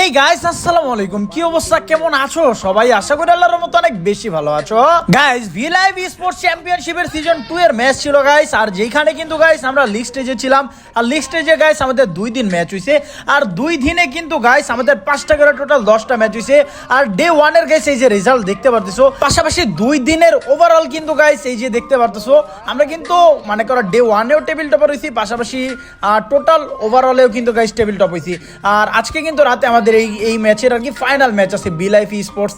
Hey guys আসসালামু আলাইকুম। কি অবস্থা? কেমন আছো? সবাই আশা করি আল্লাহর অনেক বেশি ভালো আছো। গাইস ভি লাইভ স্পোর্টস চ্যাম্পিয়নশিপের সিজন 2 এর ম্যাচ ছিল গাইস আর যেখানে কিন্তু গাইস আমরা স্টেজে ছিলাম, আর স্টেজে গাইস আমাদের দুই দিন ম্যাচ হইছে। আর দুই দিনে কিন্তু গাইস আমাদের পাঁচটা করে টোটাল দশটা ম্যাচ হইছে। আর ডে গাইস এই যে রেজাল্ট দেখতে পারতেছো। পাশাপাশি দুই দিনের ওভারঅল কিন্তু গাইস এই যে দেখতে পারতেছো। আমরা কিন্তু মানে করো ডে ওয়ানেও টেবিল টপার হইছি। পাশাপাশি টোটাল ওভারঅলেও কিন্তু গাইস টেবিল টপ হইছি। আর আজকে কিন্তু রাতে আমাদের এই এই ম্যাচের আর কি ফাইনাল ম্যাচ আছে B life sports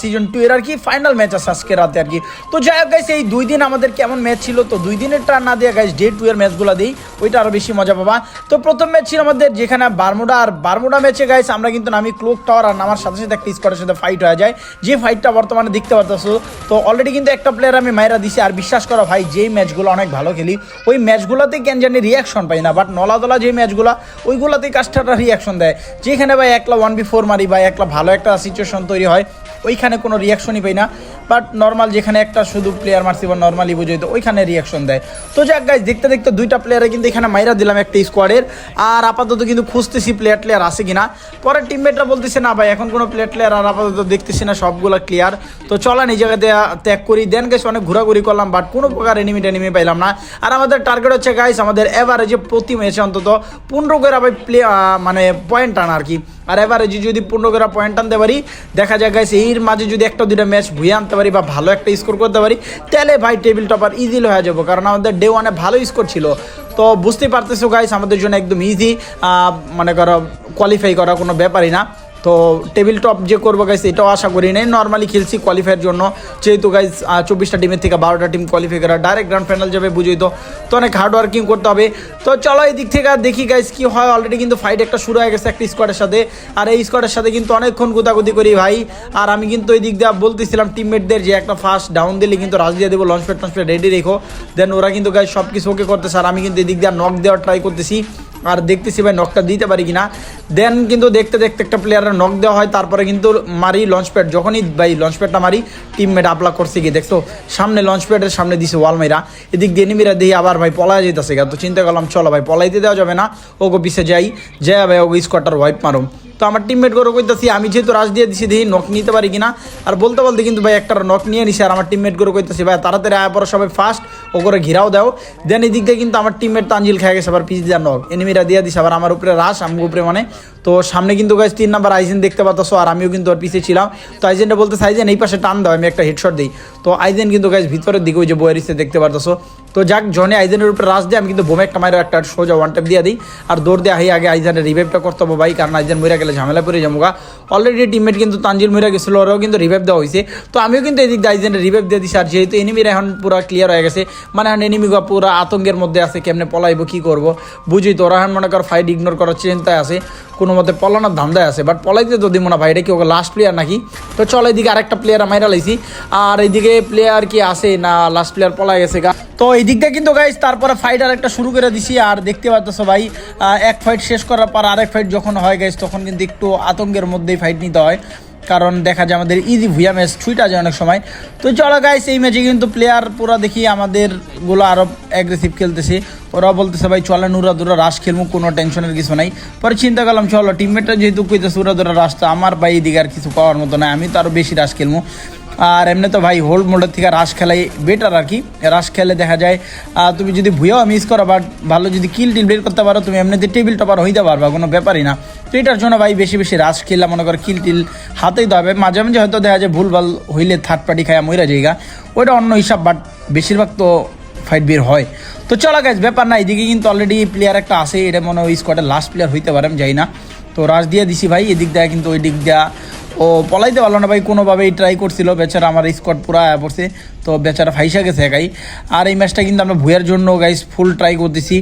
season two এর আর কি ফাইনাল ম্যাচ আছে আজকে রাতে আর কি। তো যাই হোক গাইস এই দুই দিন আমাদের কেমন ম্যাচ ছিল? তো দুই দিনের টার না দেওয়া গাইস ডে টু এর ম্যাচগুলো দিই, ওইটা আরও বেশি মজা পাবা। তো প্রথম ম্যাচ ছিল আমাদের যেখানে বারমুডা, আর বারমুডা ম্যাচে গাইস আমরা কিন্তু নামি ক্লোক টাওয়ার আর নামার সাথে সাথে একটা স্কোয়াডের সাথে ফাইট হয়ে যায়। যে ফাইটটা বর্তমানে দেখতে পারতেছো, তো অলরেডি কিন্তু একটা প্লেয়ার আমি মাইরা দিছি, আর বিশ্বাস করো ভাই, যেই ম্যাচগুলো অনেক ভালো খেলি, ওই ম্যাচগুলোতে কেন জানি রিয়াকশন পাই না বাট নলাদলা যে ম্যাচগুলো ওইগুলোতেই কাস্টাররা রিয়াকশন দেয়। যেখানে ভাই একলা ওয়ান বি ফোর মারি বা একলা ভালো একটা সিচুয়েশন তৈরি হয়, ওইখানে কোনো রিয়াকশনই পাই না। বাট নর্মাল যেখানে একটা শুধু প্লেয়ার মারছি বা নর্মালি বুঝে তো, ওইখানে রিয়াকশন দেয়। তো যাক গাইজ দেখতে দেখতে দুইটা প্লেয়ারে কিন্তু এখানে মাইরা দিলাম একটা স্কোয়াডের আর আপাতত কিন্তু খুঁজতেছি প্লেয়ার প্লেয়ার আছে কিনা। পরে টিমমেটরা বলতেছে, না ভাই, এখন কোনো প্লেয়ার প্লেয়ার আর আপাতত দেখতেছি না, সবগুলো ক্লিয়ার তো চলেন এই জায়গাতে ত্যাগ করি। দেন গেছে অনেক ঘোরাঘুরি করলাম বাট কোনো প্রকার এনিমি টেনিমি পাইলাম না। আর আমাদের টার্গেট হচ্ছে গাইস আমাদের এভারেজে প্রতি ম্যাচে অন্তত পনেরো করে ভাই প্লে মানে পয়েন্ট আনা আর কি। আর এভারেজে যদি পনেরো করে পয়েন্ট আনতে পারি, দেখা যায় গাইস এর মাঝে যদি একটা দুটো ম্যাচ ভুয়ে আনতে পারি বা ভালো একটা স্কোর করতে পারি, তাহলে ভাই টেবিল টপার ইজিলি হয়ে যাব। কারণ আমাদের ডে ওয়ানে ভালো স্কোর ছিল। তো বুঝতে পারতেছো গাইস আমাদের জন্য একদম ইজি মানে করো কোয়ালিফাই করা কোনো ব্যাপারই না। তো টেবিল টপ যে করব গাইস এটাও আশা করি নাই। নর্মালি খেলছি কোয়ালিফাইয়ের জন্য। যেহেতু গাইস চব্বিশটা টিমের থেকে বারোটা টিম কোয়ালিফাই করা। ডাইরেক্ট গ্র্যান্ড ফাইনাল যাবে, বুঝই তো। তো অনেক হার্ড ওয়ার্কিং করতে হবে। তো চলো এই দিক থেকে আর দেখি গাইস কি হয়। অলরেডি কিন্তু ফাইট একটা শুরু হয়ে গেছে একটা স্কোয়াডের সাথে। আর এই স্কোয়াডের সাথে কিন্তু অনেকক্ষণ গুতাগুতি করি ভাই। আর আমি কিন্তু এই দিক দিয়ে বলতেছিলাম টিমমেটদের যে একটা ফার্স্ট ডাউন দিলে কিন্তু রাজ দিয়ে দেবো লঞ্চ প্যাড টঞ্চ রেডি রেখো। দেন ওরা কিন্তু গাইস সব কিছু ওকে করতেছে। আর আমি কিন্তু এই দিক দিয়ে নক দেওয়ার ট্রাই করতেছি। আর দেখতেছি ভাই নকটা দিতে পারি কিনা। দেন কিন্তু দেখতে দেখতে একটা প্লেয়ারের নক দেওয়া হয়, তারপরে কিন্তু মারি লঞ্চ প্যাড যখনই ভাই লঞ্চ প্যাডটা মারি টিমমেট আপলা করছে গিয়ে দেখতো সামনে লঞ্চ প্যাডের সামনে দিছে ওয়ালমাইরা এদিক দিয়ে দিয়ে আবার ভাই পলায় যেতেছে তো চিন্তা করলাম, চলো ভাই, পলাইতে দেওয়া যাবে না। ওগো পিছে যাই। যাই ভাই ওগো স্কোয়াডটার ওয়াইপ মারো তো আমার টিমমেট করে কইতাছি, আমি যেহেতু রাশ দিয়ে দিছি, দেখি নখ নিতে পারি কিনা। আর বলতে বলতে কিন্তু ভাই একটা নখ নিয়ে নিছি, আর আমার টিমমেট করে কইতাছি, ভাই, তাড়াতাড়ি আয়, পরে সবাই ফার্স্ট ও করে ঘিরাও দাও। দেন এদিক দিক দিয়ে কিন্তু আমার টিমমেট তানজিল খেয়ে গেছে, আবার পিস দেওয়ার নখ এনিমিরা দিয়ে দিছে, আবার আমার উপরে রাশ আমি উপরে মানে তো সামনে কিন্তু গাছ তিন নাম্বার আইজেন দেখতে পাচ্ছ আর আমিও কিন্তু ওর পিছিয়ে ছিলাম। তো আইজেনটা বলতে আইজেন এই পাশে টান দাও, আমি একটা হেডশট দিই। তো আইজেন কিন্তু গাছ ভিতরের দিকে ওই যে বয়ারিসে দেখতে পারতেছো। তো যাক জনে আইজেনের উপরে রাস দিয়ে আমি কিন্তু বোমে একটা মাইরো একটা সোজা ওয়ান টাইপ দিয়ে দিই। আর দৌড় দিয়ে আহি আগে আইজেনের রিভাইভটা করতে হবে ভাই, কারণ আইজেন মরে গেলে ঝামেলা পড়ে যাব অলরেডি টিমমেট কিন্তু তানজিল মরে গেছিল, ওরাও কিন্তু রিভাইভ দেওয়া হয়েছে তো আমিও কিন্তু এদিক দিয়ে আইজেনের রিভাইভ দিয়ে দিছি, আর যেহেতু এনিমিরা এখন পুরো ক্লিয়ার হয়ে গেছে মানে এখন এনিমি পুরো আতঙ্কের মধ্যে আছে, কেমনে পলাইবো, কী করব? বুঝি তো, ওরা এখন মনে কর ফাইট ইগনোর করার চিন্তায় আছে। কোনো মতে পলানোর ধান্দায় আছে বাট পলাইতে তো দিব না ভাই, এটা কি ওকে লাস্ট প্লেয়ার নাকি? তো চল এদিকে আরেকটা প্লেয়ার মাইরা লাইছি। আর এইদিকে প্লেয়ার কি আছে? না লাস্ট প্লেয়ার পলাই গেছে গা তো এই দিকটা কিন্তু গাইস তারপরে ফাইট আর একটা শুরু করে দিছি, আর দেখতে পাচ্ছ ভাই এক ফাইট শেষ করার পর আরেক ফাইট যখন হয় গাইস তখন কিন্তু একটু আতঙ্কের মধ্যেই ফাইট নিতে হয়। কারণ দেখা যায় আমাদের ইজি ভুয়া ম্যাচ ছুইটা যায় অনেক সময়। তো চলো গাইস এই ম্যাচে কিন্তু প্লেয়ার পুরো দেখি আমাদেরগুলো আরও অ্যাগ্রেসিভ খেলতেছে। ওরা বলতেছে, ভাই চলে নুরা দুরা রাশ খেলব কোনো টেনশনের কিছু নাই। পরে চিন্তা করলাম, চলো টিমমেটটা যেহেতু কইতেছে উরা দুরা রাশ, তো আমার ভাই এদিকে আর কিছু পাওয়ার মতো না আমি তো আরও বেশি রাশ খেলব আর এমনি তো ভাই হোল্ড মোডের থেকে রাশ খেলাই বেটার আর কি। রাশ খেলে দেখা যায় আর তুমি যদি ভুয়াও মিস করো বাট ভালো যদি কিল টিল বের করতে পারো, তুমি এমনিতে টেবিল টপার হইতে পারবা, কোনো ব্যাপারই না। তো এটার জন্য ভাই, বেশি বেশি রাশ খেললাম মনে করো কিল টিল হাতেই তো হবে মাঝে মাঝে হয়তো দেখা যায় ভুলভাল হইলে থার্ড পার্টি খায় মইরা জায়গা ওইটা অন্য হিসাব বাট বেশিরভাগ তো ফাইট বের হয়। তো চলো গাছ ব্যাপার না, এদিকে কিন্তু অলরেডি প্লেয়ার একটা আছে, এটা মনে হয় ওই স্কোয়াডের লাস্ট প্লেয়ার হইতে পারে, আমি যাই না। তো রাশ দিয়ে দিছি ভাই, এদিক দেয়া কিন্তু ওই দিক দেয়া ও পলাইতে পারল না ভাই, কোনোভাবেই ট্রাই করছিল, বেচারা আমার স্কোয়াড পুরো পড়ছে। তো বেচারা ফাইসা গেছে একাই আর এই ম্যাচটা কিন্তু আমরা ভুয়ার জন্য গাইস ফুল ট্রাই করতেছি।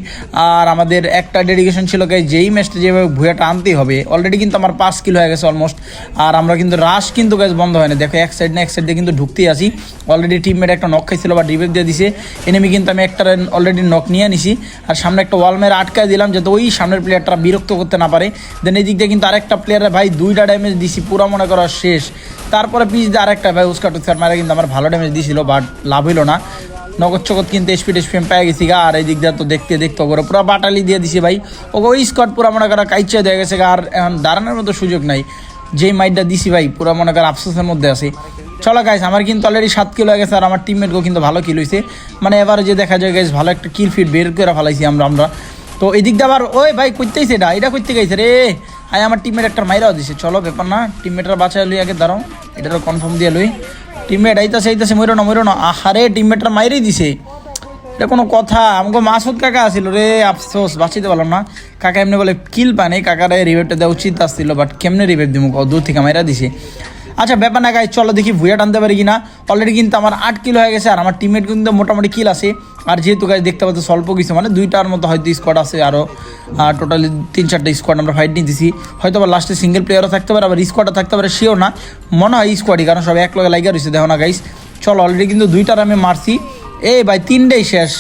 আর আমাদের একটা ডেডিকেশন ছিল গাইস যেই ম্যাচটা যেভাবে ভুয়াটা আনতেই হবে। অলরেডি কিন্তু আমার পাঁচ কিলো হয়ে গেছে অলমোস্ট আর আমরা কিন্তু রাশ কিন্তু গাইস বন্ধ হয় না। দেখো এক সাইড না এক সাইড দিয়ে কিন্তু ঢুকতেই আসি অলরেডি টিমমেট একটা নক খাইছিল বা রিভেভ দিয়ে দিছে। এনেমি কিন্তু আমি একটা অলরেডি নক নিয়ে নিছি আর সামনে একটা ওয়াল মেরে আটকায় দিলাম যাতে ওই সামনের প্লেয়ারটা বিরক্ত করতে না পারে। দেন এই দিক দিয়ে কিন্তু আরেকটা প্লেয়ারে ভাই দুইটা ড্যামেজ দিছি, পুরো মনে করা শেষ। তারপরে পিচ দিয়ে আরেকটা ভাই উস্কা টুস্কার মারে কিন্তু আমার ভালো ড্যামেজ দিয়েছিল বাট লাভ হইল না। নগদ চগদ কিন্তু স্পিড স্পিড পেয়ে গেছি গা আর এই দিক দিয়ে তো দেখতে দেখতে করে পুরো বাটালি দিয়ে দিছি ভাই। ওকে ওই স্কট পুরো মনে করা কাইচে দেওয়া গেছে গা, আর এখন দাঁড়ানোর মতো সুযোগ নাই। যেই মাইটটা দিছি ভাই পুরো মনে কর আফসোসের মধ্যে আছে। চলো গাইস আমার কিন্তু অলরেডি সাত কিলো হয়ে গেছে আর আমার টিমমেটকেও কিন্তু ভালো কিল হয়েছে মানে এবারে যে দেখা যায় গাইস ভালো একটা কিল ফিট বের করে ফেলাইছি আমরা আমরা। তো এদিক দিয়ে আবার, ওই ভাই করতেইছে এটা এটা করতে গেছে রে। আই আমার টিমমেট একটা মাইরাও দিছে, চলো ব্যাপার না টিমমেটরা বাঁচায় লই আগে দাঁড়াও, এটারও কনফার্ম দিয়ে লই। টিমমেট আইতাছে আইতাছে মরো না মরো না, আহারে টিমমেটরা মাইরেই দিছে। এটা কোনো কথা আমাকে মাসুদ কাকা আসছিল রে, আফসোস, বাঁচিতে পারলাম না। কাকা এমনি বলে, কিল পানে, কাকারে রিভাইভটা দেওয়া উচিত আসছিল বাট কেমনে রিভাইভ দিব দূর থেকে মাইরা দিছে। আচ্ছা ব্যাপার না গাই চলো দেখি ভুয়া টানতে পারি কিনা। অলরেডি কিন্তু আমার আট কিলো হয়ে গেছে, আর আমার টিমমেট কিন্তু মোটামুটি কিল আছে। আর যেহেতু গাছ দেখতে পাচ্ছ স্বল্প কিছু মানে দুইটার মতো হয়তো স্কোয়াড আছে আরও টোটালি তিন চারটে স্কোয়াড আমরা ফাইট নিতেছি। হয়তো আবার লাস্টে সিঙ্গেল প্লেয়ারও থাকতে পারে, আবার স্কোয়াডও থাকতে পারে সেও না। মনে হয় স্কোয়াডই কারণ সব এক লগে লাইগা রয়েছে দেখো না গাইস চলো অলরেডি কিন্তু দুইটার আমি মারছি। এই ভাই, তিনটেই শেষ।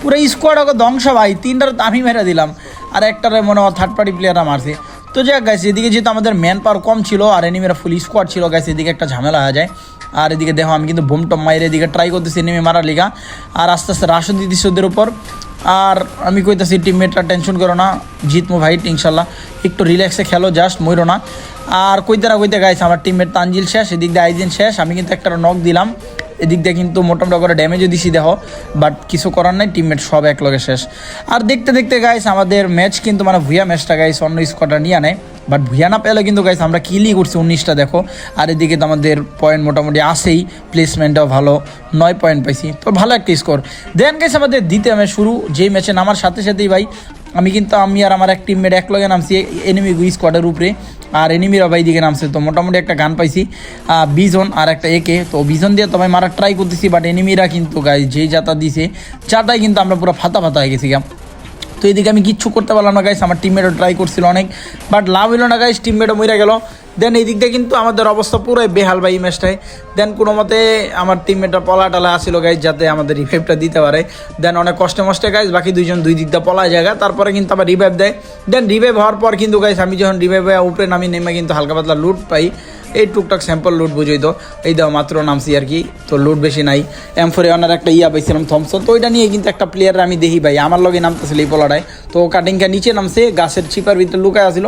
পুরো স্কোয়াড ওকে ধ্বংস ভাই, তিনটার আমি মেরে দিলাম। আর একটার মনে হয় থার্ড পার্টি প্লেয়াররা মারছে। তো যাক গাইস এদিকে যেহেতু আমাদের ম্যান পাওয়ার কম ছিল আর এনিমেরা ফুল স্কোয়াড ছিল গাইস এদিকে একটা ঝামেলা হয়ে যায়। আর এদিকে দেখো, আমি কিন্তু বোম টম মাইরে এদিকে ট্রাই করতেছি এনিমি মারার লিগা। আর আস্তে আস্তে রাশও দিতেছি ওদের উপর। আর আমি কইতাছি টিমমেটরা টেনশন করো না, জিতমো ভাই, ইনশাল্লাহ। একটু রিল্যাক্সে খেলো জাস্ট মইরো না। আর কইতে না কইতে গাইছে আমার টিমমেট তানজিল শেষ, এদিক দিয়ে আইদিন শেষ, আমি কিন্তু একটা নক দিলাম। এদিক দিয়ে কিন্তু মোটামুটি করে ড্যামেজও দিছি দেখো বাট কিছু করার নাই টিমমেট সব এক লগে শেষ। আর দেখতে দেখতে গাইস আমাদের ম্যাচ কিন্তু মানে ভুয়া ম্যাচটা গাইস অন্য স্কোয়াডটা নিয়ে নেয় বাট ভুয়া না পেলে কিন্তু গাইস আমরা কিলই করছি উনিশটা, দেখো। আর এদিকে তো আমাদের পয়েন্ট মোটামুটি আসেই প্লেসমেন্টটাও ভালো, নয় পয়েন্ট পাইছি। তো ভালো একটা স্কোর দেন গাইস আমাদের দ্বিতীয় ম্যাচ শুরু, যেই ম্যাচে নামার সাথে সাথেই ভাই আমি কিন্তু, আমি আর আমার এক টিমমেট এক লগে নামছি এনিমি স্কোয়াডের উপরে, আর এনিমিরা ভাই দিকে নামছে। তো মোটামুটি একটা গান পাইছি বিজন আর একটা একে তো বিজন দিয়ে তো ভাই মারা ট্রাই করতেছি বাট এনিমিরা কিন্তু গাই যেই যাতা দিছে চাটাই কিন্তু আমরা পুরো ফাতা ফাতা হয়ে গেছি গাম তো এদিকে আমি কিচ্ছু করতে পারলাম না গাইস আমার টিমমেটও ট্রাই করছিল অনেক বাট লাভ হইল না গাইস টিমমেটও মরে গেল। দেন এই দিক দিয়ে কিন্তু আমাদের অবস্থা পুরোই বেহাল এই ম্যাচটায় দেন কোনো মতে আমার টিমমেটটা পলা টালা আসছিল গাইজ যাতে আমাদের রিভাইভটা দিতে পারে। দেন অনেক কষ্টে মষ্টে গাইজ বাকি দুইজন দুই দিক দিয়ে পলায় জায়গা। তারপরে কিন্তু আবার রিভাইভ দেয়। দেন রিভাইভ হওয়ার পর কিন্তু গাইজ আমি যখন রিভাইভ উপরে নামি, নেমে কিন্তু হালকা পাতলা লুট পাই। এই টুকটাক স্যাম্পল লুট বুঝই তো। এই দাও মাত্র নামছি আর কি। তো লুট বেশি নাই। এম ফোরে অনার একটা ইয়া পাইছিলাম থমসন তো ওইটা নিয়ে কিন্তু একটা প্লেয়ার আমি দেখি ভাই। আমার লগে নামতেছিল এই পলাটায় তো কাটিংটা নিচে নামছে, গাছের ছিপার ভিতরে লুকায় আসিল।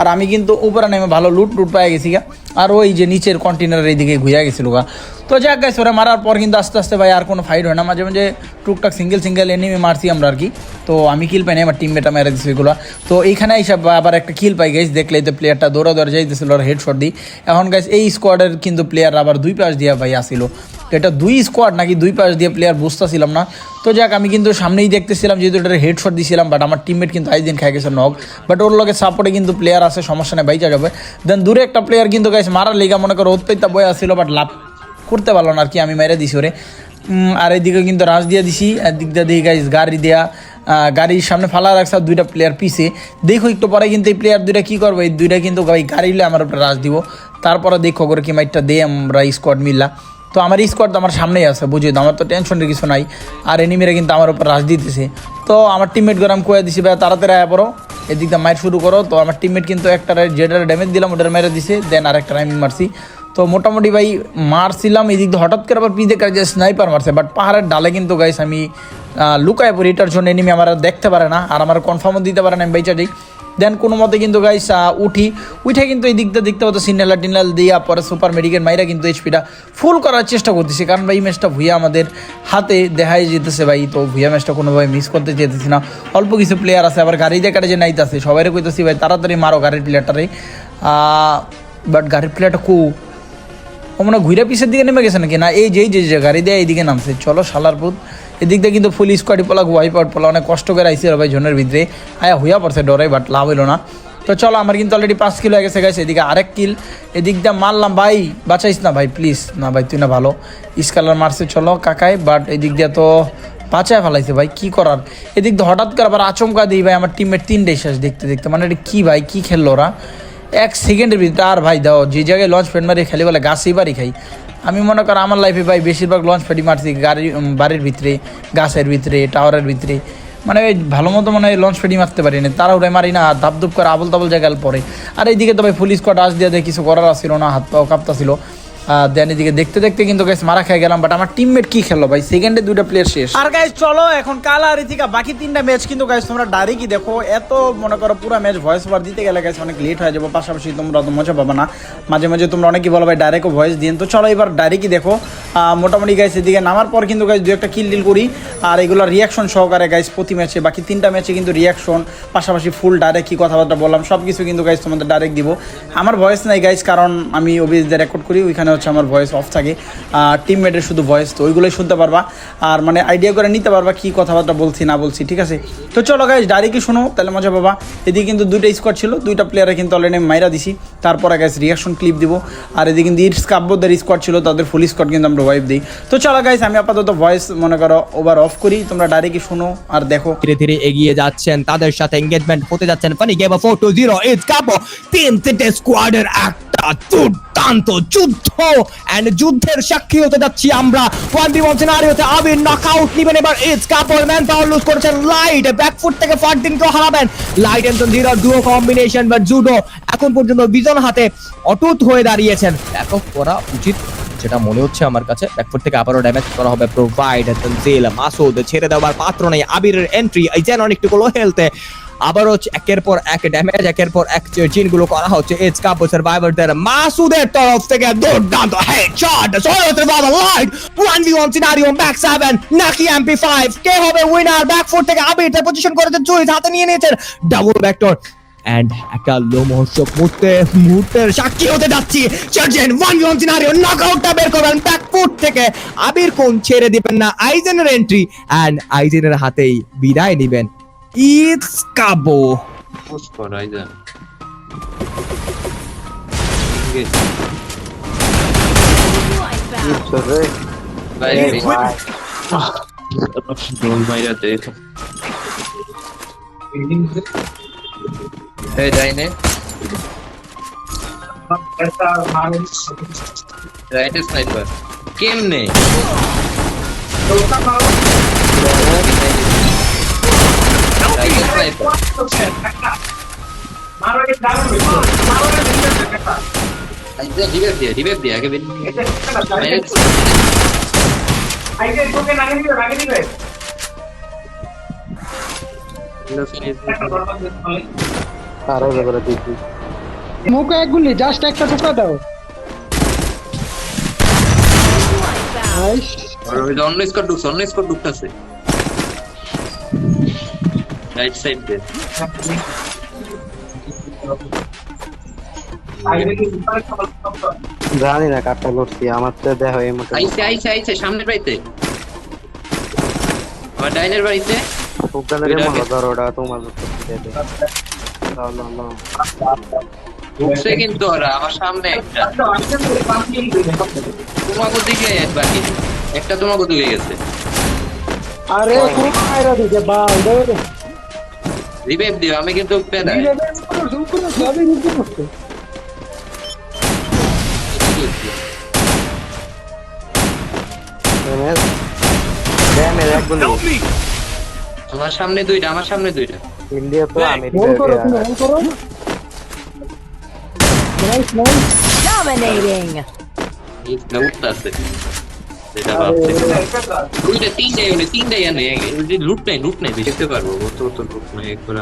আর আমি কিন্তু উপরে নেমে ভালো লুট লুট পাই গেছি গা। আর ওই যে নিচের কন্টেনারের এইদিকে ঘুরে গেছিল গা। তো যাক গাইস ওরা মারার পর কিন্তু আস্তে আস্তে ভাই আর কোনো ফাইট হয় না। মাঝে মাঝে টুকটাক সিঙ্গেল সিঙ্গেল এনিমি মারছি আমরা আর কি। তো আমি কিল পাইনি, আমার টিমমেটা মেরে দিচ্ছে এগুলো। তো এইখানে হিসাব আবার একটা কিল পাই গেছি দেখলে তো প্লেয়ারটা দৌড়া দৌড়া যাইতেছিল আর হেডশট দিই এখন গাইস এই স্কোয়াডের কিন্তু প্লেয়ার আবার দুই পাশ দিয়া ভাই আসিল। এটা দুই স্কোয়াড নাকি দুই পাশ দিয়ে প্লেয়ার বুঝতেছিলাম না। তো যাক, আমি কিন্তু সামনেই দেখতেছিলাম যেহেতু এটার হেডশট দিয়েছিলাম বাট আমার টিমমেট কিন্তু আই দিন খাই গেছে নক বাট ওর লগে সাপোর্টে কিন্তু প্লেয়ার আছে, সমস্যা নেই, বাইচা যাবে। দেন দূরে একটা প্লেয়ার কিন্তু গাইস মারার লিগা, মনে করো ওত্তৈতা বই আসছিল বাট লাভ করতে পারল না আর কি আমি মেরে দিছি ওরে। আর এইদিকে কিন্তু রাজ দিয়ে দিছি একদিক দিয়ে দিই গাইস গাড়ি দেয়া গাড়ির সামনে ফালা রাখছে দুইটা প্লেয়ার পিছে। দেখো একটু পরে কিন্তু এই প্লেয়ার দুইটা কি করব? এই দুইটা কিন্তু গাড়ি হলে আমার উপরে রাজ দিব। তারপরে দেখো করে কি মাইটটা দে আমরা স্কোয়াড মিললা। তো আমার স্কোয়াড তো আমার সামনেই আছে, বুঝি তো আমার তো টেনশনের কিছু নাই। আর এনিমিরা কিন্তু আমার উপর রাজ দিতেছে। তো আমার টিমমেট গরম কয়ে দিছি ভাই তাড়াতাড়ি আয়া পড়ো। এদিক দিয়ে মাইট শুরু করো। তো আমার টিমমেট কিন্তু একটা যেটার ড্যামেজ দিলাম, ওটার মেরে দিছে। দেন আর একটা আমি মারছি। তো মোটামুটি ভাই, মারছিলাম, এদিক দিয়ে হঠাৎ করে আবার পিদে কাজে স্নাইপার মারছে। বাট পাহাড়ের ডালে কিন্তু গাইস আমি লুকায় পড়ি। এটার জন্য এনিমি আমার দেখতে পারে না। আর আমার কনফার্মও দিতে পারে না, আমি বাইচা দিই দেন কোনো মতে কিন্তু গাইস উঠি। উঠে কিন্তু এই দিকটা দেখতে পাতো সিনেলা টিনাল দিয়া পরে সুপার মেডিকেল মাইরা কিন্তু এইচপিটা ফুল করার চেষ্টা করতেছি। কারণ ভাই ম্যাচটা ভুইয়া আমাদের হাতে দেখাই যেতেছে ভাই। তো ভুইয়া ম্যাচটা কোনোভাবে মিস করতে যেতেছি না। অল্প কিছু প্লেয়ার আছে, আবার গাড়ি দেখাটা যে নাইতেছে সবাই কইতেছি ভাই, তাড়াতাড়ি মারো গাড়ির প্লেয়ারটারে বাট গাড়ির প্লেয়ারটা কু? ও মনে ঘুরে পিছের দিকে নেমে গেছে নাকি? না, এই যে যে গাড়ি দেয় এইদিকে নামছে। চলো শালার পুত এদিক দিয়ে কিন্তু ফুল স্কোয়াডি পলাক ওয়াইপ আউট পলা, অনেক কষ্ট করে আইসি ভাই জোনের ভিতরে। আয়া হইয়া পড়ছে ডরে বাট লাভ হইল না। তো চলো, আমার কিন্তু অলরেডি পাঁচ কিলো হয়ে গেছে গেছে এদিকে আরেক কিল এদিক দিয়ে মারলাম, ভাই, বাঁচাইস না ভাই প্লিজ না ভাই, তুই না ভালো। স্কালার মারছে, চলো, কাকাই বাট এদিক দিয়ে তো বাঁচায় ফেলাইছে ভাই, কি করার? এদিক দিয়ে হঠাৎ করে আবার আচমকা দিই ভাই, আমার টিমের তিনটে শেষ দেখতে দেখতে। মানে এটা কী ভাই, কি খেললো ওরা? এক সেকেন্ডের ভিতরে, আর ভাই, দাও, যে জায়গায় লঞ্চ প্যাড মারি খেলি বলে, গাছেই বাড়ি খাই। আমি মনে করি আমার লাইফে ভাই বেশিরভাগ লঞ্চ ফেটি মারছি গাড়ি বাড়ির ভিতরে, গাছের ভিতরে টাওয়ারের ভিতরে। মানে ওই ভালো মতো মনে হয় লঞ্চ ফেটি মারতে পারি না তারা ওটাই মারি না ধাপ ধুপ করে আবল তাবল জায়গায় পরে। আর এইদিকে তো ভাই পুলিশ স্কোয়াড আস দিয়ে দেয় কিছু করার আসছিল না হাত পাও কাঁপতাছিল। দেন এদিকে দেখতে দেখতে কিন্তু গাইস মারা খেয়ে গেলাম বাট আমার টিমমেট কি খেললো ভাই? সেকেন্ডে দুইটা প্লেয়ার শেষ। আর গাইস চলো, এখন কালা আর ইথিকা বাকি তিনটা ম্যাচ কিন্তু গাইস তোমরা ডাইরেক্টই দেখো, এত মনে করো পুরো ম্যাচ ভয়েস ওভার দিতে গেলে গাইস অনেক লেট হয়ে যাবে, পাশাপাশি তোমরা অত মজা পাবে না। মাঝে মাঝে তোমরা অনেকেই বলো ভাই ডাইরেক্টও ভয়েস দিন তো চলো এবার ডাইরেক্টই দেখো। মোটামুটি গাইস এদিকে নামার পর কিন্তু গাইস দু একটা কিল ডিল করি, আর এগুলো রিয়াকশন সহকারে গাইস প্রতি ম্যাচে বাকি তিনটা ম্যাচে কিন্তু রিয়াকশন পাশাপাশি ফুল ডাইরেক্ট কি কথাবার্তা বললাম সব কিছু কিন্তু গাইস তোমাদের ডাইরেক্ট দিব। আমার ভয়েস নাই গাইস কারণ আমি ওবিএস দিয়ে রেকর্ড করি, ওইখানে হচ্ছে আমার ভয়েস অফ থাকে। টিমমেটের শুধু ভয়েস তো ওইগুলোই শুনতে পারবা। আর মানে আইডিয়া করে নিতে পারবা কি কথাবার্তা বলছি, না বলছি, ঠিক আছে? তো চলো গাইস ডাইরেক্টই শোনো, তাহলে মজা পাবা। এদিকে কিন্তু দুইটা স্কোয়াড ছিল, দুইটা প্লেয়ারে কিন্তু অলরেডি আমি মাইরা দিছি। তারপরে গাইস রিয়াকশন ক্লিপ দিব। আর এদিকে কিন্তু ইটস কাব্যদের স্কোয়াড ছিল, তাদের ফুল স্কোয়াড কিন্তু আমরা ওয়াইপ দিই। তো চলো গাইজ আমি আপাতত ভয়েস মনে করো ওভার অফ করি, তোমরা ডাইরেক্টই শোনো আর দেখো। ধীরে ধীরে এগিয়ে যাচ্ছেন, তাদের সাথে এঙ্গেজমেন্ট হতে যাচ্ছেন। Funny game two zero it's কাপো তিন তিনটে স্কোয়াডের একটা দুর্দান্ত যুদ্ধ! যুদ্ধের সাক্ষী হতে যাচ্ছি আমরা। আবির নেবেন এবার ম্যান পাওয়ার লুজ করেছেন লাইট ব্যাকফুট থেকে হারাবেন। Light and zero duo combination বা জুডো এখন পর্যন্ত বিজন হাতে অটুট হয়ে দাঁড়িয়েছেন। ব্যাকআপ করা উচিত, যেটা মনে হচ্ছে আমার কাছে। ব্যাকফুট থেকে আবারও ড্যামেজ করা হবে। প্রোভাইড তনজিল মাসুদ ছেড়ে দেওয়ার পাত্র নেই। আবিরের এন্ট্রি এই যেন একটু গুলো হেলতে আবারও হচ্ছে একের পর এক ড্যামেজ একের পর এক চিনগুলো করা হচ্ছে এজ কাপ সার্ভাইভারদের মাসুদের তরফ থেকে দুর্দান্ত হেডশট সরতে বাবা light one V one scenario back seven নাকি এমপি ফাইভ কে হবে উইনার ব্যাক ফোর থেকে আবির পজিশন করেছেন চুইস হাতে নিয়ে নিয়েছেন ডাবল ভেক্টর এন্ড একটা লোমহর্ষক মুহূর্তে, মুহূর্তের সাক্ষী হতে যাচ্ছি। চার্জেন ওয়ান ওয়ান সিনারিও নকআউটটা বের করবেন ব্যাক ফুট থেকে। আবির কোন ছেড়ে দিবেন না? আইজেনের এন্ট্রি এন্ড আইজেনের হাতেই বিদায় নিবেন। It's Cabo. Push for right then. Good. Very Don't mind that. Hey, Dine. Right sniper. Kim ne? Sniper revive দিয়া রিভাইভ দিয়া আগে বের মাইরা মুখে এক গুলি জাস্ট একটা টুকরা দাও। অন্য স্কট ঢুকছে অন্য স্কট ঢুকতেছে রাইট সাইড দে জানি না কাটটা লড়ছি আমার তো দেখো এই মতো আইছে আইছে আইছে সামনের বাড়িতে আমার ডাইনের বাড়িতে। মনে আগে- ধরো ওটা তোমার দে দে। লাও, লাও, লাও। ঢুকছে কিন্তু ওরা আমার সামনে একটা। তোমাকে দিকে বাকি একটা তোমাকে দিকে গেছে। আরে খুব মাইরা দিছে বাল দে রিভাইভ দিও আমি কিন্তু পেদাই আমার সামনে দুইটা আমার সামনে দুইটা। ইন্ডিয়া তো আমি Dominating. যেটা ভাবছে। দুইটা তিনটা এনে তিনটা এনে লুট নাই লুট নাই বেশিতে পারব অত অত লুট নাই একবার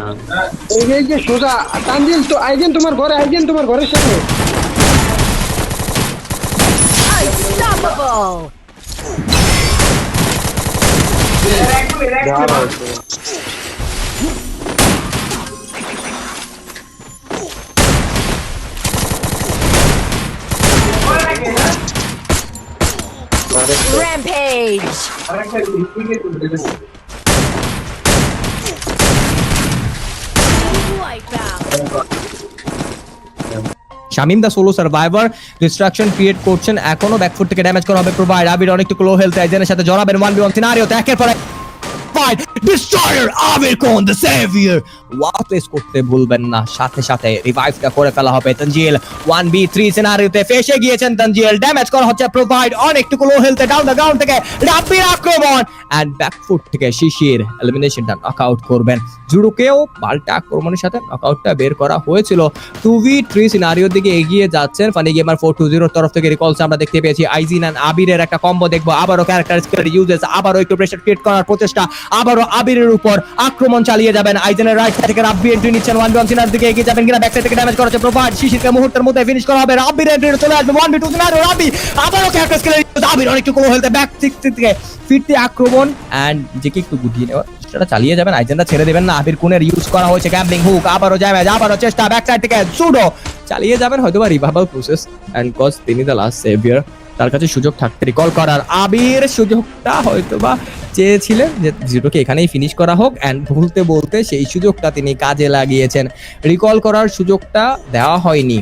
এই যে- যে সোজা তানজিল তো আইজেন তোমার ঘরে আইজেন তোমার ঘরের সামনে। Unstoppable. Rampage. শামিম দা সোলো সার্ভাইভার ডিস্ট্রাকশন ক্রিয়েট করছেন, এখনও ব্যাকফুট থেকে ড্যামেজ করা হবে প্রোভাইড আবির অনেকটুকু লো হেলথ এজেনের সাথে জড়াবেন ওয়ান বি ওয়ান সিনারিওতে একের পর এক প্রোভাইড ডিস্ট্রয়ার আবির কোন দ্য সেভিয়ার ওয়াটলেস করতে ভুলবেন না, সাথে সাথে রিভাইভটা করে ফেলা হবে তানজিল। 1v3 সিনারিওতে ফেসে গিয়েছেন তানজিল ড্যামেজ করা হচ্ছে প্রোভাইড অনেকটুকু লো হেলথে ডাউন দ্য গ্রাউন্ড থেকে রাব্বির আক্রমণ। এন্ড ব্যাকফুট থেকে শিশির এলিমিনেশনটা নকআউট করবেন। জুডোকেও পাল্টা আক্রমণের সাথে নকআউটটা বের করা হয়েছিল। টু ভি থ্রি সিনারিওর দিকে এগিয়ে যাচ্ছেন ফানি গেমার ফোর টু জিরোর তরফ থেকে রিকলস আমরা দেখতে পেয়েছি। আইজিন অ্যান্ড আবিরের একটা কম্বো দেখব। আবারও ক্যারেক্টার স্কিল ইউজেস আবারও একটু প্রেশার ক্রিয়েট করার প্রচেষ্টা, আবারও আবিরের উপর আক্রমণ চালিয়ে যাবেন। আইজেনের রাইট সাইড থেকে রাব্বি এন্ট্রি নিচ্ছেন। ওয়ান ওয়ান সিনার দিকে এগিয়ে যাবেন কিনা? ব্যাক সাইড থেকে ড্যামেজ করা হচ্ছে প্রোভাইড শিশিরকে মুহূর্তের মধ্যে ফিনিশ করা হবে রাব্বির এন্ট্রি চলে আসবে। ওয়ান বি টু সিনারিও রাব্বি আবারও ক্যারেক্টার স্কিল আবির অনেকটুকু হেলতে ব্যাক সিক্স থেকে ফিরতে আক্রমণ। অ্যান্ড নিজেকে একটু গুটিয়ে নেওয়ার চেষ্টাটা চালিয়ে যাবেন। আইজেনটা ছেড়ে দেবেন না। আবির কুনের ইউজ করা হয়েছে। গ্যাম্বলিং হুক আবারও ড্যামেজ আবারও চেষ্টা। ব্যাক সাইড থেকে সুডো চালিয়ে যাবেন। হয়তো বা রিভাইভাল প্রসেস অ্যান্ড কজ তিনি দ্য লাস্ট সেভিয়ার তার কাছে সুযোগ থাকতে রিকল করার আবির সুযোগটা হয়তো বা চেয়েছিলেন যে জিরোকে এখানেই ফিনিশ করা হোক অ্যান্ড ভুলতে বলতে সেই সুযোগটা তিনি কাজে লাগিয়েছেন। রিকল করার সুযোগটা দেওয়া হয়নি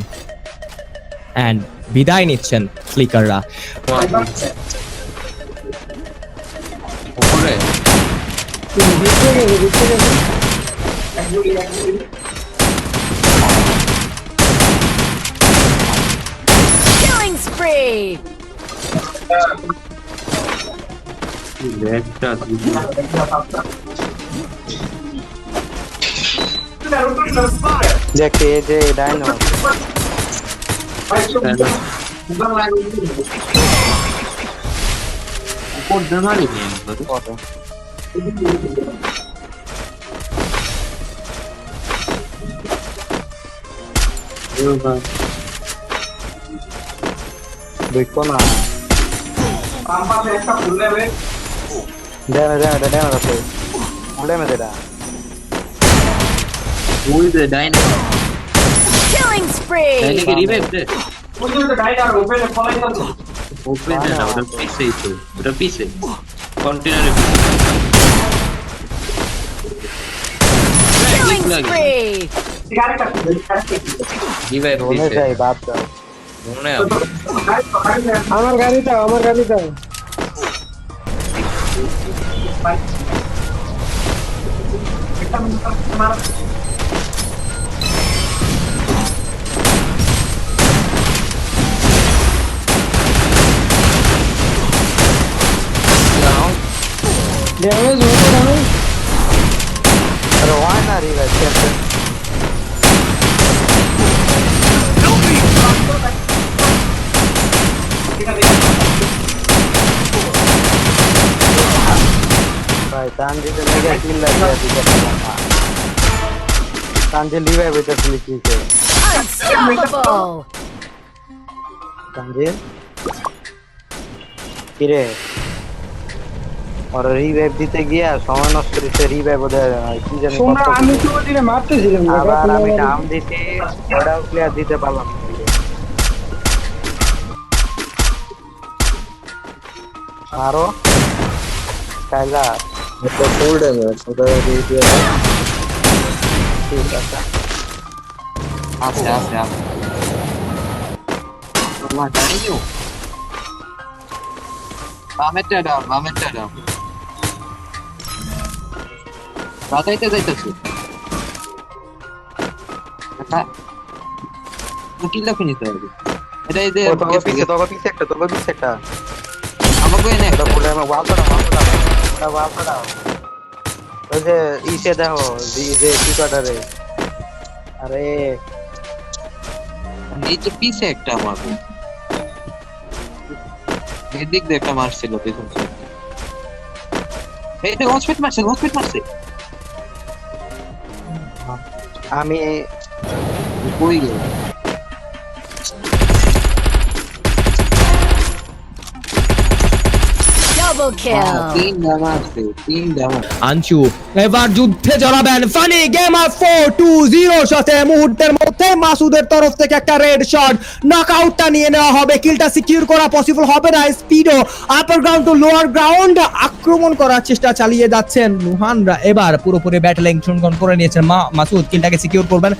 অ্যান্ড বিদায় নিচ্ছেন ফ্লিকাররা উপরে ভিতরে গেছে ভিতরে গেছে Killing spree. একটা দেখ এই যে ডাইনো উপর দাঁড়ালি কত দেখো না ড্যামেজ ড্যামেজ ড্যামেজ আছে ড্যামেজ এটা ওই যে ডাইন Killing spree. ডাইনকে রিভাইভ দে ওপেন না ওটা পিছেই তো ওটা পিছে কন্টেনারে Killing spree. রিভাইভ মনে দিছে চাই বাদ দাও মনে হবে আমার গাড়িটা আমার গাড়িটা ড্যামেজ হতে ড্যামেজ আরে হয় না রে ভাই ভাই তানজিতে মেগা কিল লাগিয়ে দিতে তানজি লিভাই কি কে Unstoppable. তানজি কিরে? রিভাইভ দিতে গিয়া সময় নষ্ট করেছে রিভাইভ ওদের কি জানি তোমরা আমি তো ওদিকে মারতেছিলাম আবার আমি নাম দিতে ওটাও ক্লিয়ার দিতে পারলাম না। আরও? স্কাইলার এটা ফুল ড্যামেজ ওটা দিয়ে দিয়ে ঠিক আছে। আছে আছে আছে। তোমার জানি কেউ বামেরটা ডাউন বামেরটা ডাউন বাতাইতে যাইতেছে। কিল দেখে নিতে হবে। এটা এই যে পিছে একটা পিছে একটা। আমাকে এনে ওয়ালটা ওই যে ইসে দেখো যে- কি কাটারে আরে। এই পিছে একটা আমাকে এদিক দিয়ে একটা মারছিল পিছন এই যে হসপিট মারছে হসপিট মারছে। আমি কই গেল Double kill. আনচু এবার যুদ্ধে জড়াবেন। Funny gamer four two zero সাথে মুহূর্তের মধ্যে মাসুদের তরফ থেকে একটা রেড শট নকআউটটা নিয়ে নেওয়া হবে। কিলটা সিকিউর করা পসিবল হবে না। স্পিডও আপার গ্রাউন্ড টু লোয়ার গ্রাউন্ড আক্রমণ করার চেষ্টা চালিয়ে যাচ্ছেন নুহানরা এবার পুরোপুরি ব্যাটেলিং চুনগন করে নিয়েছেন মা মাসুদ। কিলটাকে সিকিউর করবেন।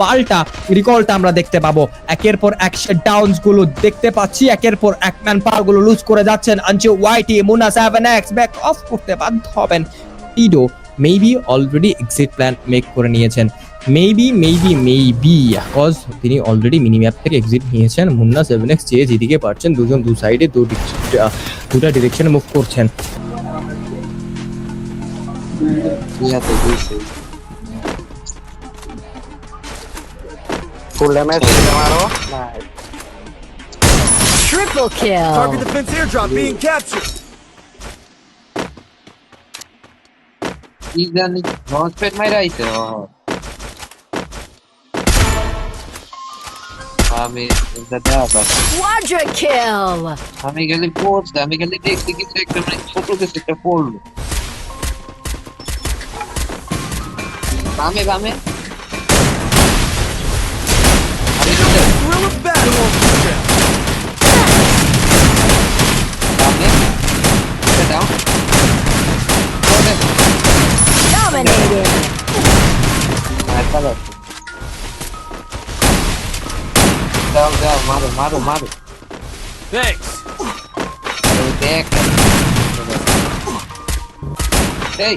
পাল্টা রিকলটা আমরা দেখতে পাবো। একের পর এক ডাউনসগুলো দেখতে পাচ্ছি। একের পর এক ম্যান পাওয়ারগুলো লুজ করে যাচ্ছেন। Unto YT Muna seven x back of করতে বাধ্য হবেন। টিডো maybe already exit plan make করে নিয়েছেন। মেবি মেবি মেবি কজ তিনি অলরেডি মিনি ম্যাপ থেকে এক্সিট নিয়েছেন। মুন্না সেভেন এক্স যে যেদিকে পারছেন দুজন দু সাইডে দু দুটা ডিরেকশনে মুভ করছেন। Triple kill. Target defense airdrop being captured. কি জানি লঞ্চপ্যাড মাইরা আইছে ও আমি এটা দেওয়া Quadra kill. আমি গেলে পড়ছে আমি গেলে দেখছি কিছু একটা মানে ছোট কিছু একটা পড়ল বামে বামে আমি দাও দাও মারো মারো মারো Thanks. আরে দেখ এই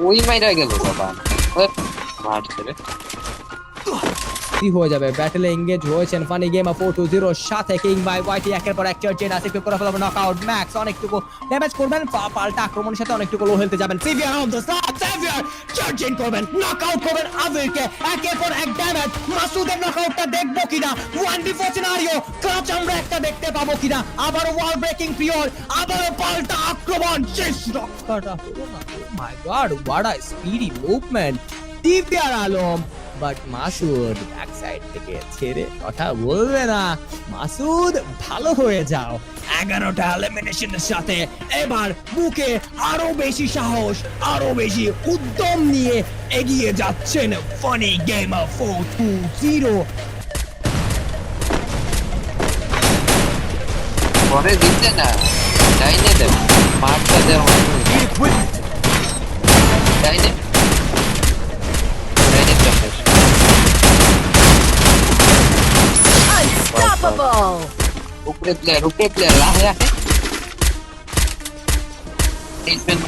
ওই মাইরা গেল বাবা ওই, মারছে রে কি হয়ে যাবে। ব্যাটেলে এঙ্গেজ হয়েছেন funny game four two zero সাথে কিং বাই ওয়াইটি একের পর এক চার্জেন আছে একটু করে ফেলাবো নকআউট ম্যাক্স অনেকটুকু ড্যামেজ করবেন পাল্টা আক্রমণের সাথে অনেকটুকু লো হেলতে যাবেন। Severe on the star saviour charging করবেন নকআউট করবেন আবিরকে একের পর এক ড্যামেজ মাসুদের নকআউটটা দেখব কিনা? One v four scenario clutch আমরা একটা দেখতে পাবো কিনা? আবার ওয়াল ব্রেকিং পিওর আবার পাল্টা আক্রমণ, শেষ রক্ষাটা my god what a speedy movement দিব্যার Alam but Masud back side থেকে ছেড়ে কথা বলবে না। মাসুদ ভালো হয়ে যাও। এগারোটা এলিমিনেশনের সাথে এবার বুকে আরও বেশি সাহস আরও বেশি উদ্যম নিয়ে এগিয়ে যাচ্ছেন funny game four two zero পরে দিতে না ডাইনে দেব মারটা দেব। Need equipment. ডাইনে ডাইনে। Unstoppable. উপরে প্লেয়ার উপরে প্লেয়ার রাহে রাহে ট্রিটমেন্ট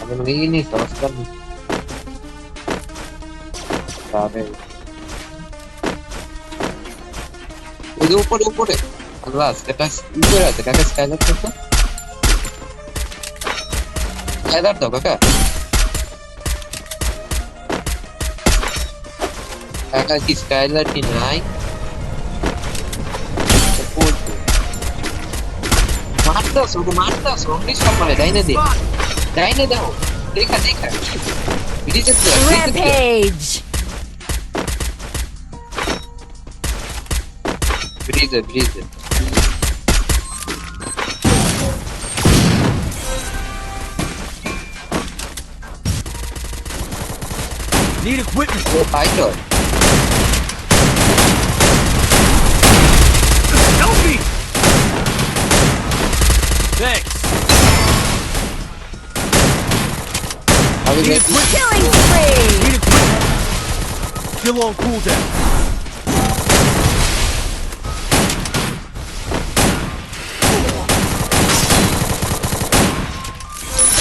আমি নিয়ে নি সংস্কার তবে ওই যে উপরে উপরে আল্লাহ সেটা উপরে আছে কাকা স্কাইলার তো স্কাইলার দাও কাকা কাকা কি স্কাইলার কি নাই মারতাস ওকে মারতাস অমনি সব মারে ডাইনে দে ডাইনে দাও দেখা দেখা ব্রিজে Rampage. ব্রিজে ব্রিজে Need equipment. O pilot Help Are we ready? Killing spree! Still on cooldown.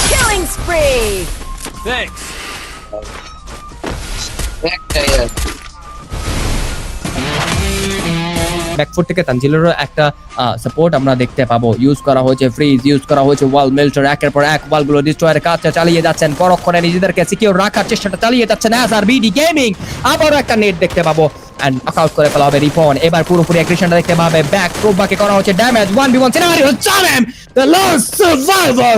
Killing spree! Thanks! Back to you. Back foot থেকে তানজিলেরও একটা সাপোর্ট আমরা দেখতে পাবো। ইউজ করা হয়েছে ফ্রিজ ইউজ করা হয়েছে ওয়াল মেল্টার একের পর এক ওয়ালগুলো ডিস্ট্রয়ের কাজটা চালিয়ে যাচ্ছেন। পরক্ষণে নিজেদেরকে সিকিউর রাখার চেষ্টাটা চালিয়ে যাচ্ছেন অ্যাজ আর বিডি গেমিং আবারও একটা নেট দেখতে পাবো। অ্যান্ড করে ফেলা হবে এবার পুরোপুরি অ্যাগ্রেশনটা দেখতে পাবে। ব্যাক প্রোবাকে করা হচ্ছে damage one v one scenario the last survivor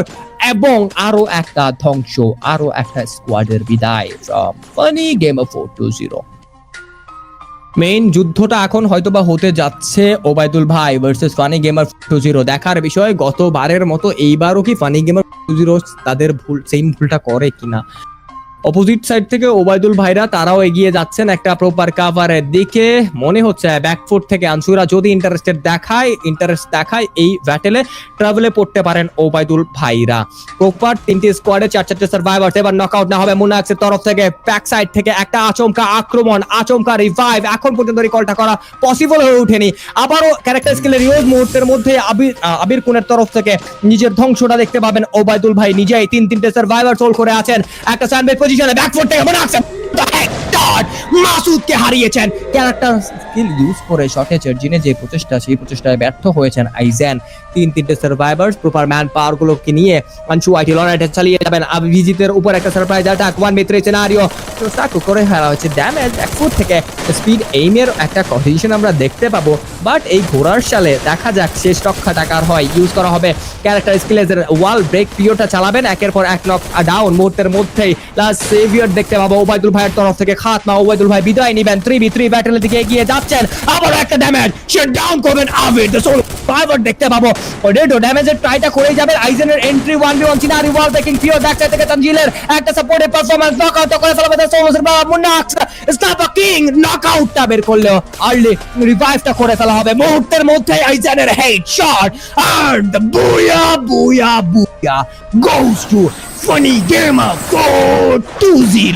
এবং আরও একটা ধ্বংস, আরও একটা স্কোয়াডের বিদায় from funny game of four two zero main যুদ্ধটা এখন হয়তোবা হতে যাচ্ছে ওবায়দুল ভাই versus funny gamer two zero দেখার বিষয়, গতবারের মতো এইবারও কি ফানি গেমার টু জিরো তাদের ভুল সেম ভুলটা করে কিনা? অপোজিট সাইড থেকে ওবায়দুল ভাইরা তারাও এগিয়ে যাচ্ছেন একটা প্রপার কাভারের দিকে। মনে হচ্ছে ব্যাকফুট থেকে আনসুরা যদি ইন্টারেস্টেড দেখায় ইন্টারেস্ট দেখায় এই ব্যাটেলে ট্রাভেলে পড়তে পারেন ওবায়দুল ভাইরা। প্রপার তিনটি স্কোয়াডে চার চারটে সার্ভাইভার এবার নকআউট না হবে মুনাক্সের তরফ থেকে। ব্যাক সাইড থেকে একটা আচমকা আক্রমণ, আচমকা রিভাইভ এখন পর্যন্ত রিকলটা করা পসিবল হয়ে ওঠেনি। আবারও ক্যারেক্টার স্কিলের ইউজ মুহূর্তের মধ্যে আবির আবির কুনের তরফ থেকে নিজের ধ্বংসটা দেখতে পাবেন ওবায়দুল ভাই। নিজেই তিন, তিনটে সার্ভাইভার সোল করে আছেন। একটা স্যান্ডবেজ পজিশনে ব্যাকফুট থেকে মুনাক্সের মাসুদকে হারিয়েছেন ক্যারেক্টার স্কিল ইউজ করে শটে চার্জিনে যে প্রচেষ্টা, সেই প্রচেষ্টায় ব্যর্থ হয়েছেন আইজেন। তিন তিনটে সার্ভাইভার্স প্রপার ম্যান পাওয়ার গুলোকে নিয়ে আনসু আইটি লড়াইটা চালিয়ে যাবেন। অভিজিতের উপর একটা সারপ্রাইজ অ্যাটাক ওয়ান মিত্রে সিনারিও তো সাকু করে ফেলা হয়েছে ড্যামেজ এক ফুট থেকে স্পিড এইমের একটা কন্ডিশন আমরা দেখতে পাবো। বাট এই ঘোড়ার সালে দেখা যাক শেষ রক্ষা টাকার হয়। ইউজ করা হবে ক্যারেক্টার স্কিলের ওয়াল ব্রেক পিওটা চালাবেন। একের পর এক নক ডাউন মুহূর্তের মধ্যেই লাস্ট সেভিয়ার দেখতে পাবো। ওবায়দুল ভাইয়ের তরফ থেকে খাতমা, ওবায়দুল ভাই বিদায় নিবেন। থ্রি বি থ্রি ব্যাটেলের দিকে এগিয়ে যাচ্ছেন আবারও একটা ড্যামেজ সে ডাউন করবেন আবির। দ্য সোল ফাইবার দেখতে পাবো। ওডেটো ড্যামেজের ট্রাইটা করে যাবেন। আইজেনের entry one v one scenery wall breaking pure back side থেকে তানজিলের একটা সাপোর্টের পারফরম্যান্স নকআউট করে ফেলবে দ্য সোলসের বাবা মুন্নাক্স স্টাপা কিং নকআউটটা বের করলেও আর্লি রিভাইভটা করে ফেলা হবে। মুহূর্তের মধ্যে আইজেনের হেড শট আর দ্য বুয়া বুয়া বুয়া goes to Funny Gamer 420.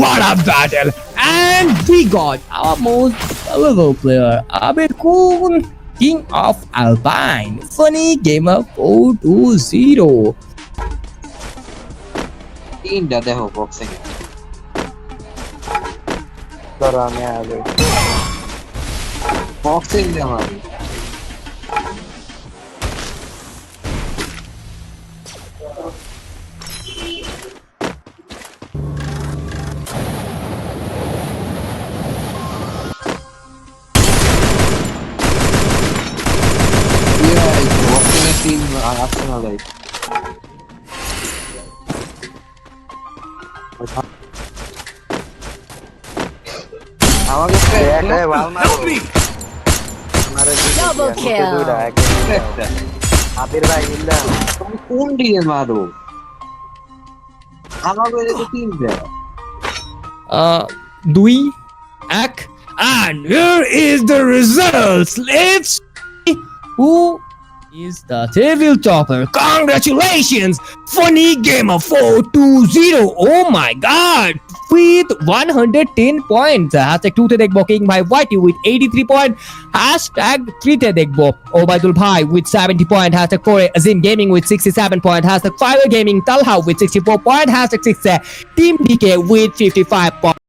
What a battle! And we got our most valuable player, Abid Kun, King of Alpine. Funny Gamer 420. তিনটা দেখো বক্সিং ধরো আমি আগে বক্সিং দেখো ভাই ইল্লা তুমি কোন দিয়ে মারো আমাকে তিন দেয় Uh, Dui, Ak, and here is the results. Let's see who is the table topper. Congratulations, Funny Gamer 420. Oh my god. With 110 points. Hashtag 2 তে দেখবো কিং ভাই ওয়াইটি with 83 point. Hashtag 3 তে দেখবো ওবায়দুল ভাই with 70 point. Hashtag 4 Azim Gaming with 67 point. Hashtag 5 Gaming Talha with 64 point. Hashtag 6 Team DK with 55 point.